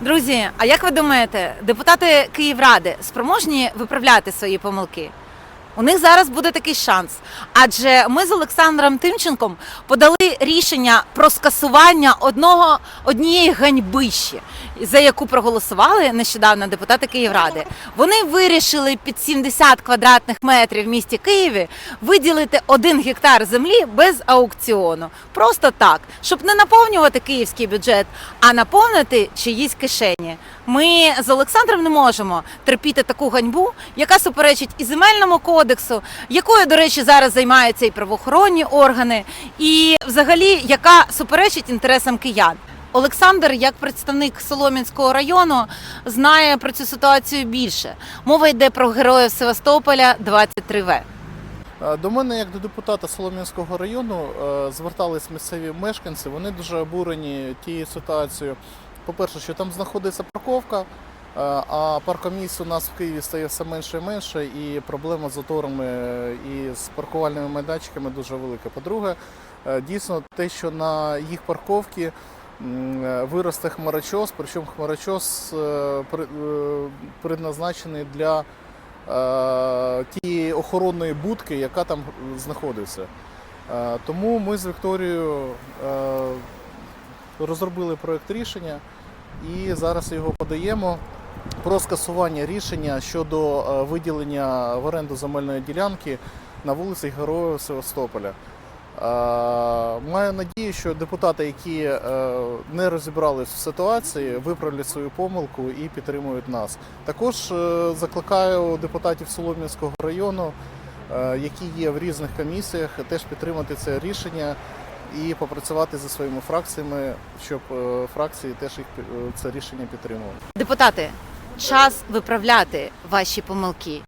Друзі, а як ви думаєте, депутати Київради спроможні виправляти свої помилки? У них зараз буде такий шанс. Адже ми з Олександром Тимченком подали рішення про скасування одного однієї ганьбищі, за яку проголосували нещодавно депутати Київради. Вони вирішили під 70 квадратних метрів в місті Києві виділити один гектар землі без аукціону. Просто так, щоб не наповнювати київський бюджет, а наповнити чиїсь кишені. Ми з Олександром не можемо терпіти таку ганьбу, яка суперечить і земельному кодексу, якою, до речі, зараз займаються і правоохоронні органи, і взагалі яка суперечить інтересам киян. Олександр, як представник Солом'янського району, знає про цю ситуацію більше. Мова йде про героїв Севастополя 23В. Е, До мене, як до депутата Солом'янського району, е, звертались місцеві мешканці. Вони дуже обурені тією ситуацією. По-перше, що там знаходиться парковка, е, а паркомісць у нас в Києві стає все менше і менше, і проблема з заторами е, і з паркувальними майданчиками дуже велика. По-друге, е, дійсно те, що на їх парковці виросте хмарочос, причому хмарочос предназначений для тієї охоронної будки, яка там знаходиться. Тому ми з Вікторією розробили проєкт рішення і зараз його подаємо про скасування рішення щодо е, виділення в оренду земельної ділянки на вулиці Героїв Севастополя. Е, Маю надію, що депутати, які е, не розібрались в ситуації, виправлять свою помилку і підтримують нас. Також закликаю депутатів Солом'янського району, які є в різних комісіях, теж підтримати це рішення і попрацювати зі своїми фракціями, щоб е, фракції теж їх е, це рішення підтримували. Депутати, час виправляти ваші помилки.